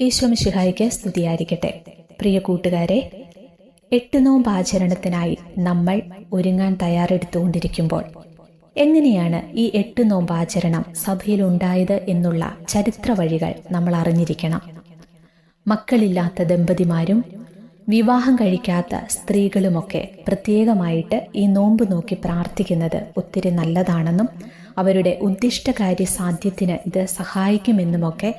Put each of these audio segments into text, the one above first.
ഈശ്വമിഷിഹായിക്ക് സ്തുതിയായിരിക്കട്ടെ. പ്രിയ കൂട്ടുകാരെ എട്ട് നോമ്പ് ആചരണത്തിനായി നമ്മൾ ഒരുങ്ങാൻ തയ്യാറെടുത്തുകൊണ്ടിരിക്കുമ്പോൾ എങ്ങനെയാണ് ഈ എട്ട് നോമ്പ് ആചരണം സഭയിൽ ഉണ്ടായത് എന്നുള്ള ചരിത്ര വഴികൾ നമ്മൾ അറിഞ്ഞിരിക്കണം. മക്കളില്ലാത്ത ദമ്പതിമാരും വിവാഹം കഴിക്കാത്ത സ്ത്രീകളുമൊക്കെ പ്രത്യേകമായിട്ട് ഈ നോമ്പ് നോക്കി പ്രാർത്ഥിക്കുന്നത് ഒത്തിരി നല്ലതാണെന്നും അവരുടെ ഉദ്ദിഷ്ടകാര്യ സാധ്യത്തിന് ഇത് സഹായിക്കുമെന്നുമൊക്കെ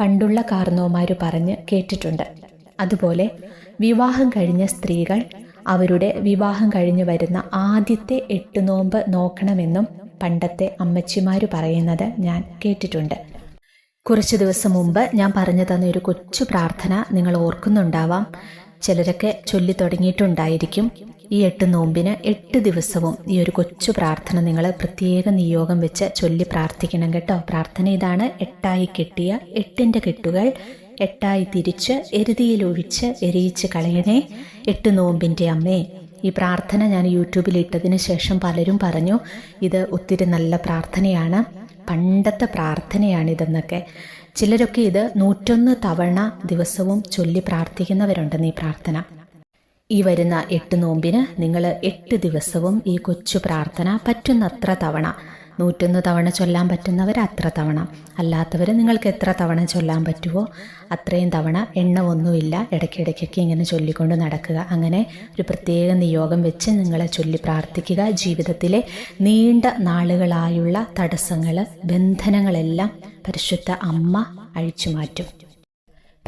പണ്ടുള്ള കാർന്നോമാർ പറഞ്ഞ് കേട്ടിട്ടുണ്ട്. അതുപോലെ വിവാഹം കഴിഞ്ഞ സ്ത്രീകൾ അവരുടെ വിവാഹം കഴിഞ്ഞു വരുന്ന ആദ്യത്തെ എട്ട് നോമ്പ് നോക്കണമെന്നും പണ്ടത്തെ അമ്മച്ചിമാർ പറയുന്നത് ഞാൻ കേട്ടിട്ടുണ്ട്. കുറച്ച് ദിവസം മുമ്പ് ഞാൻ പറഞ്ഞു തന്ന ഒരു കൊച്ചു പ്രാർത്ഥന നിങ്ങൾ ഓർക്കുന്നുണ്ടാവാം. ചിലരൊക്കെ ചൊല്ലി തുടങ്ങിയിട്ടുണ്ടായിരിക്കും. ഈ എട്ട് നോമ്പിന് എട്ട് ദിവസവും ഈ ഒരു കൊച്ചു പ്രാർത്ഥന നിങ്ങൾ പ്രത്യേക നിയോഗം വെച്ച് ചൊല്ലി പ്രാർത്ഥിക്കണം കേട്ടോ. പ്രാർത്ഥന ഇതാണ്. എട്ടായി കെട്ടിയ എട്ടിന്റെ കെട്ടുകൾ എട്ടായി തിരിച്ച് എരുതിയിൽ ഒഴിച്ച് എരിയിച്ച് കളയണേ. എട്ട് നോമ്പിന്റെ അമ്മേ ഈ പ്രാർത്ഥന ഞാൻ യൂട്യൂബിൽ ഇട്ടതിന് ശേഷം പലരും പറഞ്ഞു ഇത് ഒത്തിരി നല്ല പ്രാർത്ഥനയാണ്. പണ്ടത്തെ പ്രാർത്ഥനയാണിതെന്നൊക്കെ. ചിലരൊക്കെ ഇത് നൂറ്റൊന്ന് തവണ ദിവസവും ചൊല്ലി പ്രാർത്ഥിക്കുന്നവരുണ്ടെന്ന് ഈ പ്രാർത്ഥന. ഈ വരുന്ന എട്ട് നോമ്പിന് നിങ്ങൾ എട്ട് ദിവസവും ഈ കൊച്ചു പ്രാർത്ഥന പറ്റുന്നത്ര തവണ. നൂറ്റൊന്ന് തവണ ചൊല്ലാൻ പറ്റുന്നവർ അത്ര തവണ. അല്ലാത്തവർ നിങ്ങൾക്ക് എത്ര തവണ ചൊല്ലാൻ പറ്റുമോ അത്രയും തവണ എണ്ണ ഒന്നുമില്ല ഇടയ്ക്കിടയ്ക്കൊക്കെ ഇങ്ങനെ ചൊല്ലിക്കൊണ്ട് നടക്കുക. അങ്ങനെ ഒരു പ്രത്യേക നിയോഗം വെച്ച് നിങ്ങളെ ചൊല്ലി പ്രാർത്ഥിക്കുക. ജീവിതത്തിലെ നീണ്ട നാളുകളായുള്ള തടസ്സങ്ങൾ ബന്ധനങ്ങളെല്ലാം പരിശുദ്ധ അമ്മ അഴിച്ചു മാറ്റും.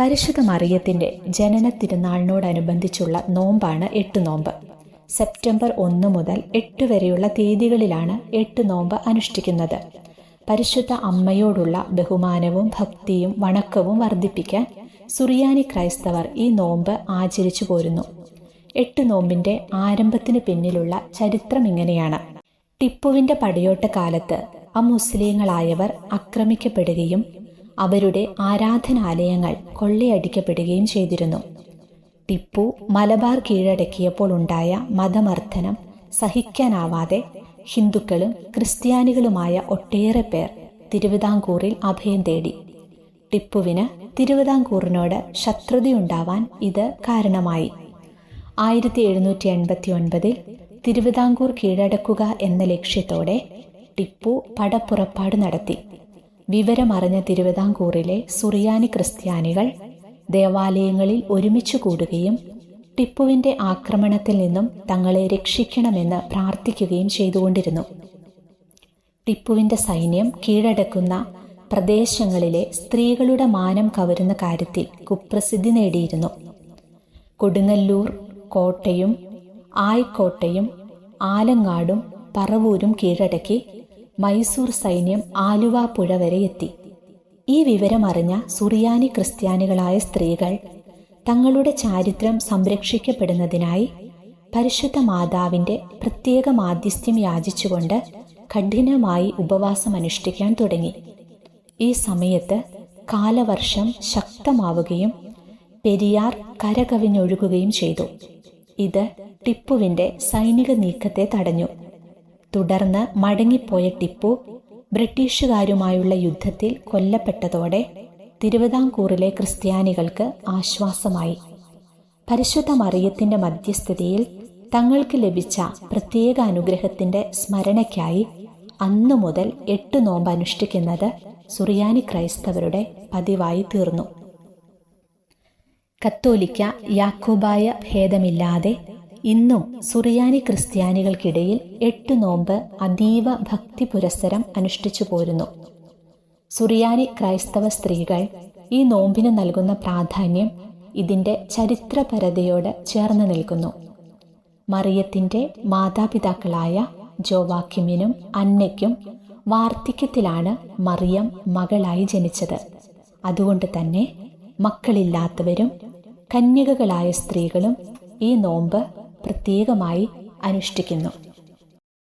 പരിശുദ്ധ മറിയത്തിന്റെ ജനന തിരുനാളിനോടനുബന്ധിച്ചുള്ള നോമ്പാണ് എട്ട് നോമ്പ്. സെപ്റ്റംബർ ഒന്ന് മുതൽ എട്ട് വരെയുള്ള തീയതികളിലാണ് എട്ട് നോമ്പ് അനുഷ്ഠിക്കുന്നത്. പരിശുദ്ധ അമ്മയോടുള്ള ബഹുമാനവും ഭക്തിയും വണക്കവും വർദ്ധിപ്പിക്കാൻ സുറിയാനി ക്രൈസ്തവർ ഈ നോമ്പ് ആചരിച്ചു പോരുന്നു. എട്ട് നോമ്പിന്റെ ആരംഭത്തിന് പിന്നിലുള്ള ചരിത്രം ഇങ്ങനെയാണ്. ടിപ്പുവിന്റെ പടയോട്ട കാലത്ത് അമുസ്ലിങ്ങളായവർ ആക്രമിക്കപ്പെടുകയും അവരുടെ ആരാധനാലയങ്ങൾ കൊള്ളയടിക്കപ്പെടുകയും ചെയ്തിരുന്നു. ടിപ്പു മലബാർ കീഴടക്കിയപ്പോൾ ഉണ്ടായ മതമർദ്ദനം സഹിക്കാനാവാതെ ഹിന്ദുക്കളും ക്രിസ്ത്യാനികളുമായ ഒട്ടേറെ പേർ തിരുവിതാംകൂറിൽ അഭയം തേടി. ടിപ്പുവിന് തിരുവിതാംകൂറിനോട് ശത്രുതയുണ്ടാവാൻ ഇത് കാരണമായി. ആയിരത്തി എഴുന്നൂറ്റി എൺപത്തി ഒൻപതിൽ തിരുവിതാംകൂർ കീഴടക്കുക എന്ന ലക്ഷ്യത്തോടെ ടിപ്പു പടപ്പുറപ്പാട് നടത്തി. വിവരമറിഞ്ഞ തിരുവിതാംകൂറിലെ സുറിയാനി ക്രിസ്ത്യാനികൾ ദേവാലയങ്ങളിൽ ഒരുമിച്ചു കൂടുകയും ടിപ്പുവിന്റെ ആക്രമണത്തിൽ നിന്നും തങ്ങളെ രക്ഷിക്കണമെന്ന് പ്രാർത്ഥിക്കുകയും ചെയ്തുകൊണ്ടിരുന്നു. ടിപ്പുവിന്റെ സൈന്യം കീഴടക്കുന്ന പ്രദേശങ്ങളിലെ സ്ത്രീകളുടെ മാനം കവരുന്ന കാര്യത്തിൽ കുപ്രസിദ്ധി നേടിയിരുന്നു. കൊടുങ്ങല്ലൂർ കോട്ടയും ആയിക്കോട്ടയും ആലങ്ങാടും പറവൂരും കീഴടക്കി മൈസൂർ സൈന്യം ആലുവ പുഴ വരെ എത്തി. ഈ വിവരമറിഞ്ഞ സുറിയാനി ക്രിസ്ത്യാനികളായ സ്ത്രീകൾ തങ്ങളുടെ ചാരിത്രം സംരക്ഷിക്കപ്പെടുന്നതിനായി പരിശുദ്ധ മാതാവിന്റെ പ്രത്യേക മാധ്യസ്ഥ്യം യാചിച്ചുകൊണ്ട് കഠിനമായി ഉപവാസം അനുഷ്ഠിക്കാൻ തുടങ്ങി. ഈ സമയത്ത് കാലവർഷം ശക്തമാവുകയും പെരിയാർ കരകവിഞ്ഞൊഴുകുകയും ചെയ്തു. ഇത് ടിപ്പുവിന്റെ സൈനിക നീക്കത്തെ തടഞ്ഞു. തുടർന്ന് മടങ്ങിപ്പോയ ടിപ്പു ബ്രിട്ടീഷുകാരുമായുള്ള യുദ്ധത്തിൽ കൊല്ലപ്പെട്ടതോടെ തിരുവിതാംകൂറിലെ ക്രിസ്ത്യാനികൾക്ക് ആശ്വാസമായി. പരിശുദ്ധ മറിയത്തിന്റെ മധ്യസ്ഥതയിൽ തങ്ങൾക്ക് ലഭിച്ച പ്രത്യേക അനുഗ്രഹത്തിന്റെ സ്മരണയ്ക്കായി അന്നു മുതൽ എട്ട് നോമ്പ് അനുഷ്ഠിക്കുന്നത് സുറിയാനി ക്രൈസ്തവരുടെ പതിവായി തീർന്നു. കത്തോലിക്ക യാക്കോബായ ഭേദമില്ലാതെ ഇന്നും സുറിയാനി ക്രിസ്ത്യാനികൾക്കിടയിൽ എട്ട് നോമ്പ് അതീവ ഭക്തി പുരസ്സരം അനുഷ്ഠിച്ചു പോരുന്നു. സുറിയാനി ക്രൈസ്തവ സ്ത്രീകൾ ഈ നോമ്പിന് നൽകുന്ന പ്രാധാന്യം ഇതിന്റെ ചരിത്രപരതയോട് ചേർന്ന് നിൽക്കുന്നു. മറിയത്തിന്റെ മാതാപിതാക്കളായ ജോവാക്കിമിനും അന്നയ്ക്കും വാർദ്ധക്യത്തിലാണ് മറിയം മകളായി ജനിച്ചത്. അതുകൊണ്ട് തന്നെ മക്കളില്ലാത്തവരും കന്യകകളായ സ്ത്രീകളും ഈ നോമ്പ് പ്രത്യേകമായി അനുഷ്ഠിക്കുന്നു.